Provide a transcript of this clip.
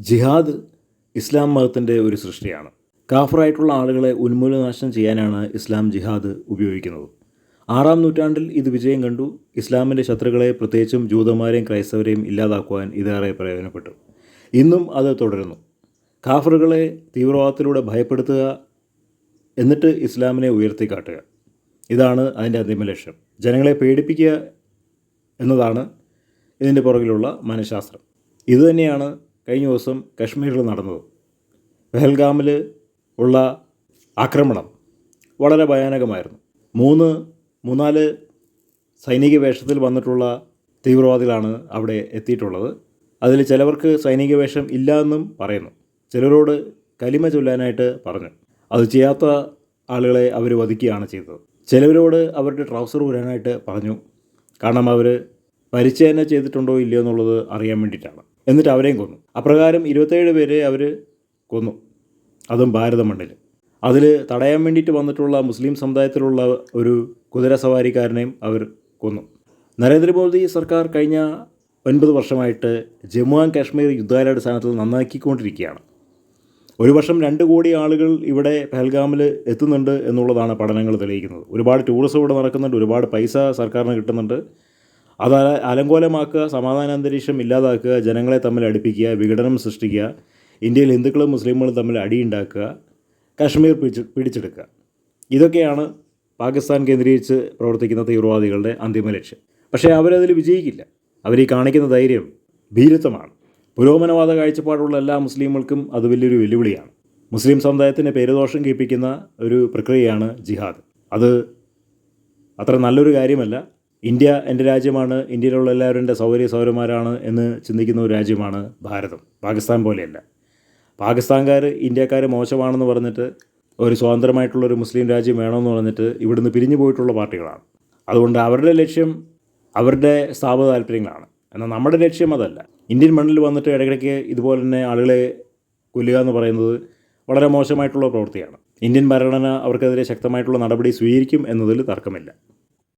ജിഹാദ് ഇസ്ലാം മതത്തിന്റെ ഒരു സൃഷ്ടിയാണ്. കാഫറായിട്ടുള്ള ആളുകളെ ഉന്മൂലനാശനം ചെയ്യാനാണ് ഇസ്ലാം ജിഹാദ് ഉപയോഗിക്കുന്നത്. ആറാം നൂറ്റാണ്ടിൽ ഇത് വിജയം കണ്ടു. ഇസ്ലാമിന്റെ ശത്രുക്കളെ പ്രത്യേകിച്ചും ജൂതന്മാരെയും ക്രൈസ്തവരെയും ഇല്ലാതാക്കുവാൻ ഇതേറെ പ്രയോജനപ്പെട്ടു. ഇന്നും അത് തുടരുന്നു. കാഫറുകളെ തീവ്രവാദത്തിലൂടെ ഭയപ്പെടുത്തുക എന്നിട്ട് ഇസ്ലാമിനെ ഉയർത്തിക്കാട്ടുക. ഇതാണ് അതിന്റെ അന്തിമ ലക്ഷ്യം. ജനങ്ങളെ പേടിപ്പിക്കുക എന്നതാണ് ഇതിന്റെ പുറകിലുള്ള മനഃശാസ്ത്രം. ഇതുതന്നെയാണ് കഴിഞ്ഞ ദിവസം കശ്മീരിൽ നടന്നത്. പെഹൽഗാമിൽ ഉള്ള ആക്രമണം വളരെ ഭയാനകമായിരുന്നു. മൂന്ന് മൂന്നാൽ സൈനിക വേഷത്തിൽ വന്നിട്ടുള്ള തീവ്രവാദികളാണ് അവിടെ എത്തിയിട്ടുള്ളത്. അതിൽ ചിലവർക്ക് സൈനിക വേഷം ഇല്ല എന്നും പറയുന്നു. ചിലരോട് കലിമ ചൊല്ലാനായിട്ട് പറഞ്ഞു. അത് ചെയ്യാത്ത ആളുകളെ അവർ വധിക്കുകയാണ് ചെയ്തത്. ചിലവരോട് അവരുടെ ട്രൗസർ ഊരാനായിട്ട് പറഞ്ഞു. കാരണം അവർ പരിചയന ചെയ്തിട്ടുണ്ടോ ഇല്ലയോ എന്നുള്ളത് അറിയാൻ വേണ്ടിയിട്ടാണ്. എന്നിട്ട് അവരെയും കൊന്നു. അപ്രകാരം ഇരുപത്തേഴ് പേരെ അവർ കൊന്നു. അതും ഭാരത മണ്ണിൽ അതിൽ തടയാൻ വേണ്ടിയിട്ട് വന്നിട്ടുള്ള മുസ്ലിം സമുദായത്തിലുള്ള ഒരു കുതിര സവാരിക്കാരനെയും അവർ കൊന്നു. നരേന്ദ്രമോദി സർക്കാർ കഴിഞ്ഞ ഒൻപത് വർഷമായിട്ട് ജമ്മു ആൻഡ് കാശ്മീർ യുദ്ധാലടിസ്ഥാനത്തിൽ നന്നാക്കിക്കൊണ്ടിരിക്കുകയാണ്. ഒരു വർഷം രണ്ട് കോടി ആളുകൾ ഇവിടെ പെഹൽഗാമിൽ എത്തുന്നുണ്ട് എന്നുള്ളതാണ് പഠനങ്ങൾ തെളിയിക്കുന്നത്. ഒരുപാട് ടൂറിസം ഇവിടെ നടക്കുന്നുണ്ട് ഒരുപാട് പൈസ സർക്കാരിന് കിട്ടുന്നുണ്ട്. അത് അലങ്കോലമാക്കുക സമാധാന അന്തരീക്ഷം ഇല്ലാതാക്കുക ജനങ്ങളെ തമ്മിൽ അടുപ്പിക്കുക വിഘടനം സൃഷ്ടിക്കുക ഇന്ത്യയിൽ ഹിന്ദുക്കളും മുസ്ലിങ്ങളും തമ്മിൽ അടിയുണ്ടാക്കുക കാശ്മീർ പിടിച്ച് പിടിച്ചെടുക്കുക. ഇതൊക്കെയാണ് പാകിസ്ഥാൻ കേന്ദ്രീകരിച്ച് പ്രവർത്തിക്കുന്ന തീവ്രവാദികളുടെ അന്തിമ ലക്ഷ്യം. പക്ഷേ അവരതിൽ വിജയിക്കില്ല. അവർ ഈ കാണിക്കുന്ന ധൈര്യം ഭീരുത്വമാണ്. പുരോഗമനവാദ കാഴ്ചപ്പാടുള്ള എല്ലാ മുസ്ലിങ്ങൾക്കും അത് വലിയൊരു വെല്ലുവിളിയാണ്. മുസ്ലിം സമുദായത്തിന് പേരുദോഷം കേൾപ്പിക്കുന്ന ഒരു പ്രക്രിയയാണ് ജിഹാദ്. അത് അത്ര നല്ലൊരു കാര്യമല്ല. ഇന്ത്യ എന്റെ രാജ്യമാണ് ഇന്ത്യയിലുള്ള എല്ലാവരും എന്റെ സൗകര്യ സൗരന്മാരാണ് എന്ന് ചിന്തിക്കുന്ന ഒരു രാജ്യമാണ് ഭാരതം പാകിസ്ഥാൻ പോലെയല്ല. പാകിസ്ഥാൻകാർ ഇന്ത്യക്കാർ മോശമാണെന്ന് പറഞ്ഞിട്ട് ഒരു സ്വതന്ത്രമായിട്ടുള്ള ഒരു മുസ്ലിം രാജ്യം വേണമെന്ന് പറഞ്ഞിട്ട് ഇവിടുന്ന് പിരിഞ്ഞു പോയിട്ടുള്ള പാർട്ടികളാണ്. അതുകൊണ്ട് അവരുടെ ലക്ഷ്യം അവരുടെ സ്ഥാപന താല്പര്യങ്ങളാണ്. എന്നാൽ നമ്മുടെ ലക്ഷ്യം അതല്ല. ഇന്ത്യൻ മണ്ണിൽ വന്നിട്ട് ഇടയ്ക്കിടയ്ക്ക് ഇതുപോലെ തന്നെ ആളുകളെ കൊല്ലുക എന്ന് പറയുന്നത് വളരെ മോശമായിട്ടുള്ള പ്രവൃത്തിയാണ്. ഇന്ത്യൻ ഭരണഘടന അവർക്കെതിരെ ശക്തമായിട്ടുള്ള നടപടി സ്വീകരിക്കും എന്നതിൽ തർക്കമില്ല.